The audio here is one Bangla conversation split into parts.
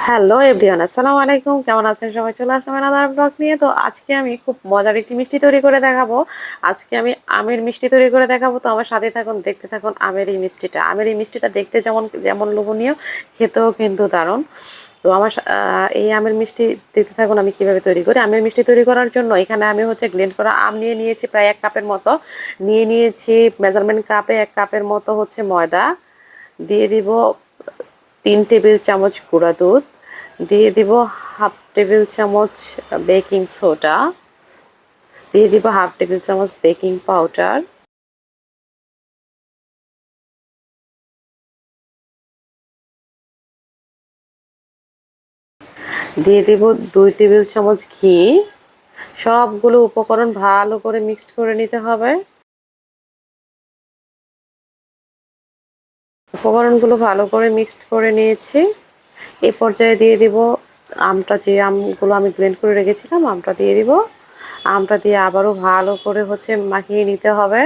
হ্যালো এভরিওয়ান আসসালামু আলাইকুম কেমন আছেন সবাই? চলে আসলাম আনাদার ব্লগ নিয়ে। তো আজকে আমি খুব মজার একটি মিষ্টি তৈরি করে দেখাবো। আজকে আমি আমের মিষ্টি তৈরি করে দেখাবো। তো আমার সাথে থাকুন, দেখতে থাকুন আমের এই মিষ্টিটা। আমের এই মিষ্টিটা দেখতে যেমন যেমন লোভনীয়, খেতেও কিন্তু দারুণ। তো আমার এই আমের মিষ্টি দেখতে থাকুন আমি কীভাবে তৈরি করি। আমের মিষ্টি তৈরি করার জন্য এখানে আমি হচ্ছে গ্লেন্ড করা আম নিয়ে নিয়েছি প্রায় এক কাপের মতো। নিয়ে নিয়েছি মেজারমেন্ট কাপে এক কাপের মতো হচ্ছে ময়দা। দিয়ে দিব তিন টেবিল চামচ গুঁড়া দুধ, দিয়ে দিব হাফ টেবিল চামচ বেকিং সোডা, দিয়ে দিব হাফ টেবিল চামচ বেকিং পাউডার। দিয়ে দিব দুই টেবিল চামচ ঘি। সবগুলো উপকরণ ভালো করে মিক্সড করে নিতে হবে। উপকরণগুলো ভালো করে মিক্সড করে নিয়েছি। এই পর্যায়ে দিয়ে দিব আমটা যে আমগুলো আমি গ্রেন্ড করে রেখেছিলাম, আমটা দিয়ে দিব। আমটা দিয়ে আবারও ভালো করে হচ্ছে মাখিয়ে নিতে হবে।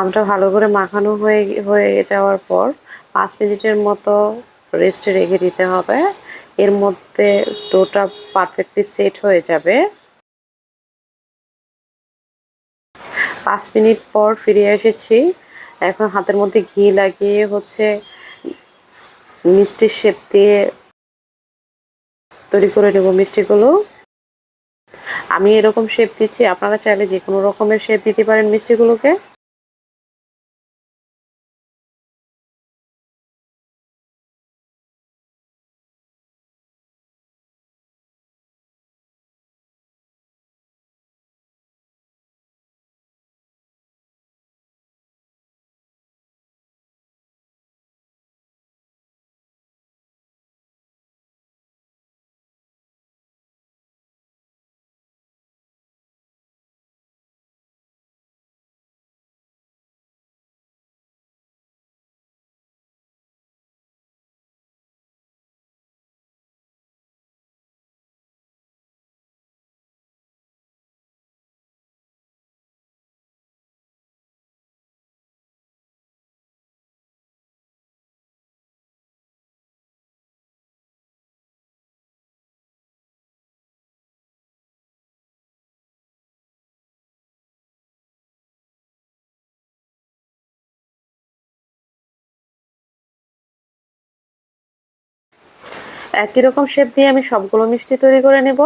আমটা ভালো করে মাখানো হয়ে হয়ে যাওয়ার পর পাঁচ মিনিটের মতো রেস্টে রেখে দিতে হবে। এর মধ্যে ডোটা পারফেক্টলি সেট হয়ে যাবে। পাঁচ মিনিট পর ফিরে এসেছি। এখন হাতের মধ্যে ঘি লাগিয়ে হচ্ছে মিষ্টির শেপ দিয়ে তৈরি করে নেব মিষ্টিগুলো। আমি এরকম শেপ দিচ্ছি, আপনারা চাইলে যে কোনো রকমের শেপ দিতে পারেন মিষ্টিগুলোকে। একই রকম শেপ দিয়ে আমি সবগুলো মিষ্টি তৈরি করে নেব।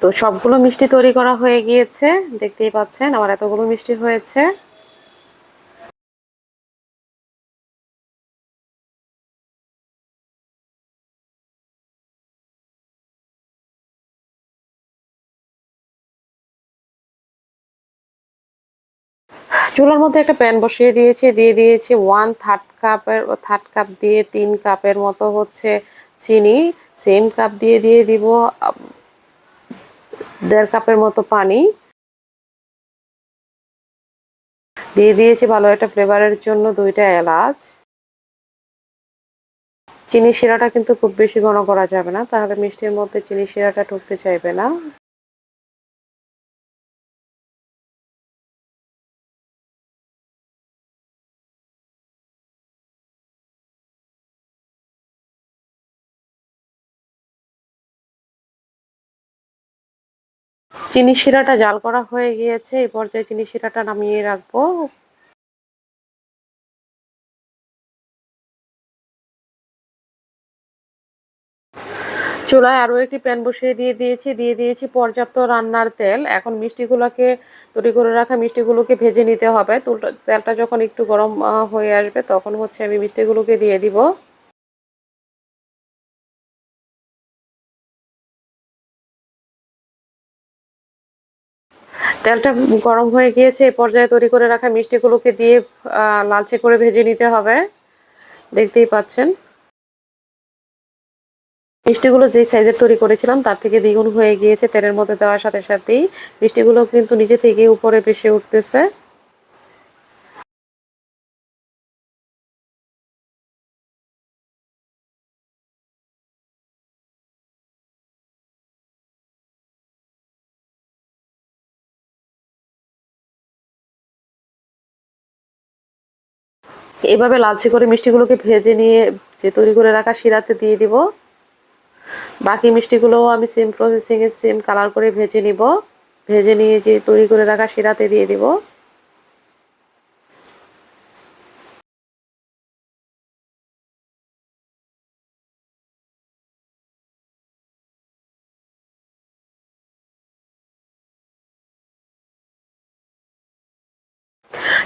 তো সবগুলো মিষ্টি তৈরি করা হয়ে গিয়েছে, দেখতেই পাচ্ছেন আমার এতগুলো মিষ্টি হয়েছে। চুলার মধ্যে একটা প্যান বসিয়ে দিয়েছি, দিয়ে দিয়েছি ওয়ান থার্ড কাপের থার্ড কাপ দিয়ে তিন কাপের মতো হচ্ছে চিনি সেম কাপ দিয়ে দিয়ে দিব দেড় কাপের মতো পানি। দিয়ে দিয়েছি ভালো একটা ফ্লেভারের জন্য দুইটা এলাচ। চিনি শিরাটা কিন্তু খুব বেশি ঘন করা যাবে না, তাহলে মিষ্টির মধ্যে চিনি শিরাটা ঢুকতে চাইবে না। চিনি শিরাটা জাল করা হয়ে গিয়েছে এই পর্যায়ে চিনি শিরাটা নামিয়ে রাখব। চুলায় আরও একটি প্যান বসিয়ে দিয়ে দিয়েছি দিয়ে দিয়েছি পর্যাপ্ত রান্নার তেল। এখন মিষ্টিগুলোকে তৈরি করে রাখা মিষ্টিগুলোকে ভেজে নিতে হবে। তেলটা যখন একটু গরম হয়ে আসবে তখন হচ্ছে আমি মিষ্টিগুলোকে দিয়ে দিব। তেলটা গরম হয়ে গিয়েছে, এ পর্যায়ে তৈরি করে রাখা মিষ্টিগুলোকে দিয়ে লালচে করে ভেজে নিতে হবে। দেখতেই পাচ্ছেন। মিষ্টিগুলো যে সাইজের তৈরি করেছিলাম, তার থেকে দ্বিগুণ হয়ে গিয়েছে তেলের মধ্যে দেওয়ার সাথে সাথেই। মিষ্টিগুলো কিন্তু নিজে থেকে উপরে বেশি উঠতেছে। এভাবে লালচে করে মিষ্টিগুলোকে ভেজে নিয়ে যে তৈরি করে রাখা শিরাতে দিয়ে দিব। বাকি মিষ্টিগুলোও আমি সেম প্রসেসিংয়ে সেম কালার করে ভেজে নিব। ভেজে নিয়ে যে তৈরি করে রাখা শিরাতে দিয়ে দিব।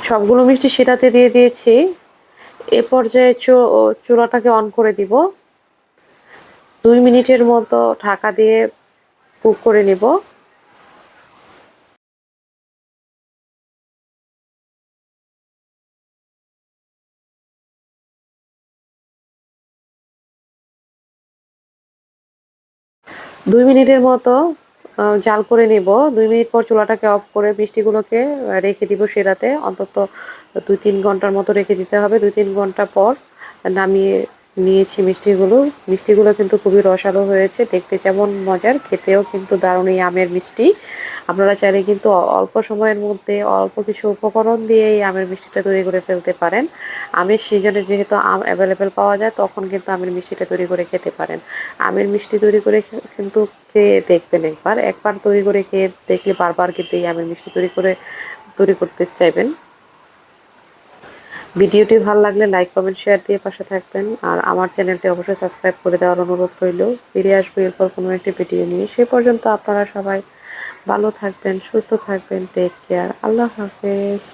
সবগুলো মিষ্টি সেটাতে দিয়ে দিয়েছি। এ পর্যায়ে চুলাটাকে অন করে দিব। দুই মিনিটের মতো ঢাকা দিয়ে কুক করে নেব। দুই মিনিটের মতো জাল করে নেব। দুই মিনিট পর চুলাটাকে অফ করে মিষ্টিগুলোকে রেখে দিব সেরাতে। অন্তত দুই তিন ঘণ্টার মতো রেখে দিতে হবে। দুই তিন ঘণ্টা পর নামিয়ে নিয়েছি মিষ্টিগুলো। মিষ্টিগুলো কিন্তু খুবই রসালো হয়েছে, দেখতে যেমন মজার, খেতেও কিন্তু দারুণ এই আমের মিষ্টি। আপনারা চাইলে কিন্তু অল্প সময়ের মধ্যে অল্প কিছু উপকরণ দিয়ে এই আমের মিষ্টিটা তৈরি করে ফেলতে পারেন। আমের সিজনে যেহেতু আম অ্যাভেলেবেল পাওয়া যায়, তখন কিন্তু আমের মিষ্টিটা তৈরি করে খেতে পারেন। আমের মিষ্টি তৈরি করে কিন্তু খেয়ে দেখবেন একবার। একবার তৈরি করে খেয়ে দেখলে বারবার কিন্তু এই আমের মিষ্টি তৈরি করে, তৈরি করতে চাইবেন। ভিডিওটি ভালো লাগলে লাইক কমেন্ট শেয়ার দিয়ে পাশে থাকবেন। আর আমার চ্যানেলটি অবশ্যই সাবস্ক্রাইব করে দেওয়ার অনুরোধ রইল। ফিরে আসব এরপর কোনো একটি ভিডিও নিয়ে। সে পর্যন্ত আপনারা সবাই ভালো থাকবেন, সুস্থ থাকবেন টেক কেয়ার আল্লাহ হাফেজ।